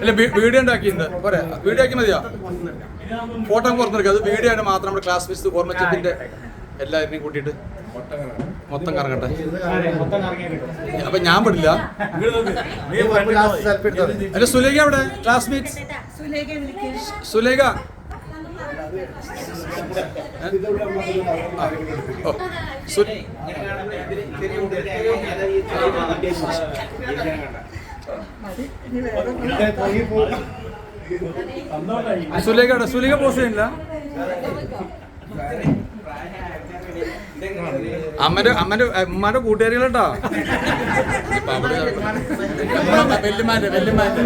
അല്ല വീഡിയോ ഉണ്ടാക്കിയിട്ടുണ്ട്. പോരെ. വീഡിയോ ആക്കി മതിയാ? ഫോട്ടോ പുറത്തെടുക്കുക അത് വീഡിയോ ആയിട്ട് മാത്രം നമ്മുടെ ക്ലാസ് മിസ് ഓർമ്മച്ചപ്പിന്റെ എല്ലാവരെയും കൂട്ടിയിട്ട്. മൊത്തം കറങ്ങട്ടെ. അപ്പൊ ഞാൻ പെടില്ല. അല്ല സുലേഖ അവിടെ ക്ലാസ്മേറ്റ് സുലേഖ സുലേഖ സുലേഖ. പോസ്റ്റ് ചെയ്യുന്നില്ല? അമ്മന്റെ അമ്മന്റെ ഉമ്മാന്റെ കൂട്ടുകാരികളുണ്ടോ? ഇപ്പൊ അവിടെ വെല്ലുമാന്റെ വെല്ലുമാന്റെ